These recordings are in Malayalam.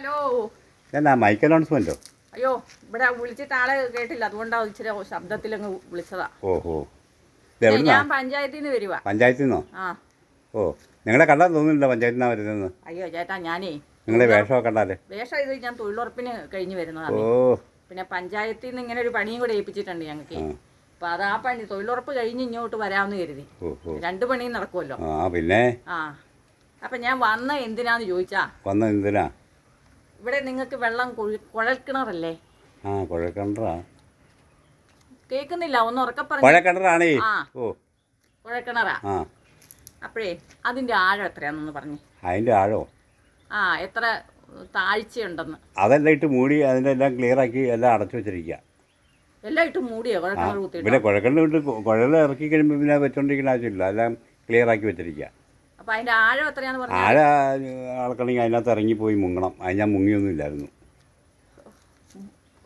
ഹലോ. എന്നാ മൈക്ക് അനൗൺസ്മെന്റോ അയ്യോ ഇവിടെ വിളിച്ചിട്ട് ആളെ കേട്ടില്ല. അതുകൊണ്ടാ ഇച്ചിരി ശബ്ദത്തിൽ അങ്ങ് വിളിച്ചതാ. ഓഹോ. ഞാൻ പഞ്ചായത്തിൽ നിന്ന് വരുവാ. പഞ്ചായത്തിൽ നിന്നോ ഓ നിങ്ങളെ കണ്ടാൽ തോന്നുന്നില്ല പഞ്ചായത്തിൽ നിന്നാ വരുന്നത് അയ്യോ ചേട്ടാ ഞാനേ. നിങ്ങളെ വേഷമൊക്കെ കണ്ടാലേ? വേഷം ഇത് ഞാൻ തൊഴിലുറപ്പിന് കഴിഞ്ഞ് ഓ. പിന്നെ പഞ്ചായത്തിൽ നിന്ന് ഇങ്ങനെ ഒരു പണിയും കൂടെ ഏൽപ്പിച്ചിട്ടുണ്ട് ഞങ്ങൾക്ക്. അപ്പൊ അത് ആ പണി. തൊഴിലുറപ്പ് കഴിഞ്ഞ് ഇങ്ങോട്ട് വരാമെന്ന് കരുതി. രണ്ട് പണിയും നടക്കുമല്ലോ ആ പിന്നെ? ആ. അപ്പൊ ഞാൻ വന്ന എന്തിനാന്ന് ചോദിച്ചാ? വന്ന എന്തിനാ? ഇവിടെ നിങ്ങൾക്ക് വെള്ളം കുഴൽ കുഴൽക്കിണറല്ലേ? ആ കുഴൽക്കിണറാ. കേൾക്കുന്നില്ല ഒന്ന് ഉറക്കെ പറഞ്ഞു. കുഴൽക്കിണറാണേ. ഓ. കുഴൽക്കിണറാ. ആ. അപ്പോഴേ അതിന്റെ ആഴം എത്രയാണെന്ന് പറഞ്ഞു. അതിന്റെ ആഴോ? ആ എത്ര താഴ്ചയുണ്ടെന്ന്. അതെല്ലാം ഇട്ട് മൂടി അതിന്റെ എല്ലാം ക്ലിയർ ആക്കി എല്ലാം അടച്ചു വെച്ചിരിക്കുക എല്ലാം ഇട്ട് മൂടിയോ? കുഴൽക്കിണർ പിന്നെ കുഴൽക്കിണർ ഇട്ട് കുഴൽ ഇറക്കി കഴിയുമ്പോൾ പിന്നെ വെച്ചോണ്ടിരിക്കുന്ന ആവശ്യമില്ല. എല്ലാം ക്ലിയർ ആക്കി വെച്ചിരിക്കുക അപ്പൊ അതിന്റെ ആഴം എത്രയാന്ന് പറഞ്ഞു? ആഴ ആൾക്കാണെങ്കിൽ അതിനകത്ത് ഇറങ്ങിപ്പോയി മുങ്ങണം. അത് ഞാൻ മുങ്ങിയൊന്നും ഇല്ലായിരുന്നു.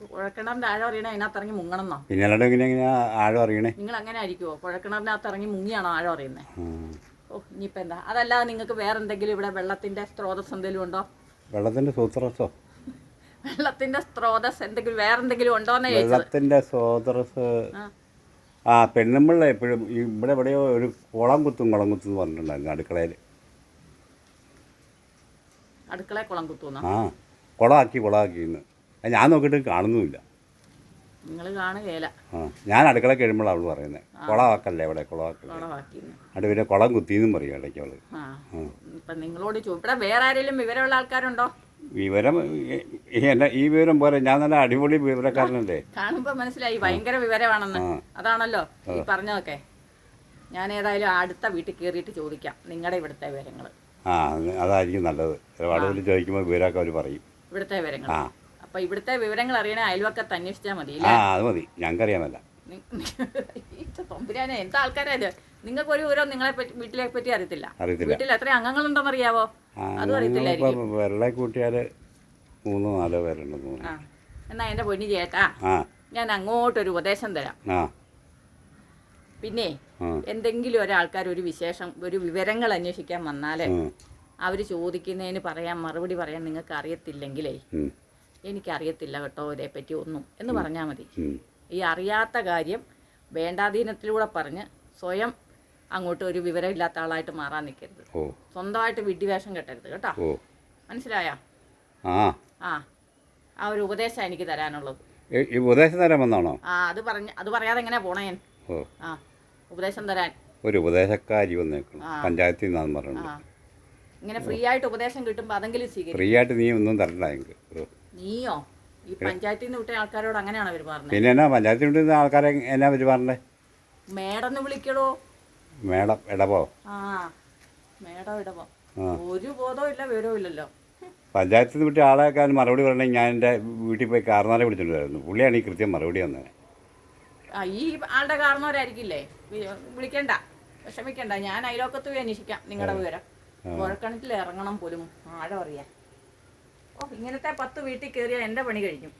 കുഴൽക്കിണറിന്റെ ആഴം അറിയണേ അതിനകത്ത് ഇറങ്ങി മുങ്ങണമെന്നോ? പിന്നെ അല്ലാണ്ട് ഇങ്ങനെ ഇങ്ങനെ ആഴം അറിയണേ? നിങ്ങൾ അങ്ങനെ ആയിരിക്കുമോ കുഴക്കിണറിനകത്ത് ഇറങ്ങി മുങ്ങിയാണോ ആഴം അറിയുന്നത് ആ. ഓ ഇനിയിപ്പോൾ എന്താ? അതല്ലാതെ നിങ്ങൾക്ക് വേറെ എന്തെങ്കിലും ഇവിടെ വെള്ളത്തിന്റെ സ്രോതസ് എന്തെങ്കിലും ഉണ്ടോ? വെള്ളത്തിന്റെ സൂത്രസോ വെള്ളത്തിന്റെ സ്രോതസ് എന്തെങ്കിലും വേറെ എന്തെങ്കിലും ഉണ്ടോന്ന് ചോദിച്ചത്. വെള്ളത്തിന്റെ സോത്രസ് ആ. പെണ്ണുമ്പിള്ള എപ്പോഴും ഇവിടെ എവിടെയോ ഒരു കുളം കുത്തും കുളം കുത്തും എന്ന് പറഞ്ഞിട്ടുണ്ടായിരുന്നു അടുക്കളയിൽ. അടുക്കളയിൽ കുളം കുത്തുന്ന ആ കുളമാക്കി കുളമാക്കി ഇന്ന്. അത് ഞാൻ നോക്കിയിട്ട് കാണുന്നുമില്ല. നിങ്ങൾ കാണുകയില്ല. ആ ഞാൻ അടുക്കള കഴിയുമ്പോഴാണ് അവൾ പറയുന്നത് കുളമാക്കല്ലേ ഇവിടെ കുളമാക്കല്ലേ. അവിടെ പിന്നെ കുളം കുത്തിയെന്നും പറയും ഇടയ്ക്ക് അവൾ. ഇപ്പം നിങ്ങളോട് ചോ ഇവിടെ വേറെ ആരെങ്കിലും വിവരമുള്ള ആൾക്കാരുണ്ടോ? വിവരം ഈ- ഈ വിവരം പോലെ ഞാൻ നല്ല അടിപൊളി വിവരക്കാരനല്ലേ. കാണുമ്പോ മനസ്സിലായി. ഭയങ്കര വിവരമാണെന്ന്. അതാണല്ലോ ഈ പറഞ്ഞതൊക്കെ. ഞാൻ ഏതായാലും അടുത്ത വീട്ടിൽ കയറിയിട്ട് ചോദിക്കാം നിങ്ങളുടെ ഇവിടുത്തെ വിവരങ്ങൾ ആ അതായിരിക്കും നല്ലത്. ഒരുപാട് പേര് ചോദിക്കുമ്പോൾ വിവരമൊക്കെ അവർ പറയും. ഇവിടുത്തെ വിവരങ്ങൾ. ആ. അപ്പൊ ഇവിടുത്തെ വിവരങ്ങൾ അറിയണേ അയൽവക്കത്ത് അന്വേഷിച്ചാൽ മതി ആ അത് മതി. ഞങ്ങൾക്കറിയാമല്ല. തൊമ്പുരാനെ എന്താ ആൾക്കാരായാലും നിങ്ങൾക്ക് ഒരു വിവരം നിങ്ങളെ വീട്ടിലെ പറ്റി അറിയത്തില്ല. വീട്ടിൽ എത്ര അംഗങ്ങളുണ്ടെന്ന് അറിയാവോ ആ വെള്ള കൂട്ടിയാൽ മൂന്നോ നാലോ പേരുണ്ടെന്ന് തോന്നുന്നു എന്നാ എന്റെ പൊന്നി ചേട്ടാ ആ. ഞാൻ അങ്ങോട്ടൊരു ഉപദേശം തരാം. ആ. പിന്നെ എന്തെങ്കിലും ഒരാൾക്കാർ ഒരു വിശേഷം ഒരു വിവരങ്ങൾ അന്വേഷിക്കാൻ വന്നാൽ അവർ അവർ ചോദിക്കുന്നതിന് പറയാൻ മറുപടി പറയാൻ നിങ്ങൾക്ക് അറിയത്തില്ലെങ്കിലേ എനിക്ക് എനിക്കറിയത്തില്ല കേട്ടോ ഇതേപ്പറ്റി ഒന്നും എന്ന് പറഞ്ഞാൽ മതി. ഈ അറിയാത്ത കാര്യം വേണ്ടാധീനത്തിലൂടെ പറഞ്ഞ് സ്വയം അങ്ങോട്ട് ഒരു വിവരമില്ലാത്ത ആളായിട്ട് മാറാൻ നിൽക്കരുത് സ്വന്തമായിട്ട് വിഡ്ഢിവേഷം കെട്ടരുത് കേട്ടോ. മനസ്സിലായ? ആ. ആ. ഒരു ഉപദേശം എനിക്ക് തരാനുള്ളത്. ഉപദേശം തരാൻ വന്നാണോ? ആ അത് പറഞ്ഞ അത് പറയാതെ എങ്ങനെ പോണേ ആ ഉപദേശം തരാൻ. ഒരു ഉപദേശക്കാരി വന്നേക്കണം. പഞ്ചായത്തിൽ നിന്നാന്ന് പറഞ്ഞിട്ടുണ്ട് ഇങ്ങനെ ഫ്രീ ആയിട്ട് ഉപദേശം കിട്ടുമ്പോൾ അതെങ്കിലും സ്വീകരിക്കും. ഫ്രീ ആയിട്ട് നീ ഒന്നും തരണ്ട എനിക്ക് നീയോ? ഈ പഞ്ചായത്തിൽ നിന്ന് വിട്ട ആൾക്കാരോട് അങ്ങനെയാണ് പെരുമാറുന്നത് പിന്നെ എന്നാ പഞ്ചായത്തിൽ ആൾക്കാരെ എന്നാ പറ്റി മേഡം വിളിക്കണോ വിളിക്കടോ. മേഡം ഇടപോ ആ മേടം ഇടവോ. ഒരു ബോധവും ഇല്ല വിവരവും ഇല്ലല്ലോ. പഞ്ചായത്തിൽ നിന്ന് വിട്ട് ആളേക്കാൻ മറുപടി പറയണമെങ്കിൽ ഞാൻ എന്റെ വീട്ടിൽ പോയി കാർന്നാരെ വിളിച്ചിട്ടുണ്ടായിരുന്നു. പുള്ളിയാണ് ഈ കൃത്യം മറുപടി വന്നത് ആ ഈ ആളുടെ കാരണവരായിരിക്കില്ലേ വിളിക്കണ്ട. വിഷമിക്കണ്ട. ഞാൻ അയലോക്കത്ത് പോയി അന്വേഷിക്കാം നിങ്ങളുടെ വിവരം. മുഴക്കണത്തിൽ ഇറങ്ങണം പോലും. ആഴം അറിയാം ഓ ഇങ്ങനത്തെ പത്ത് വീട്ടിൽ കയറിയാൽ എന്റെ പണി കഴിക്കും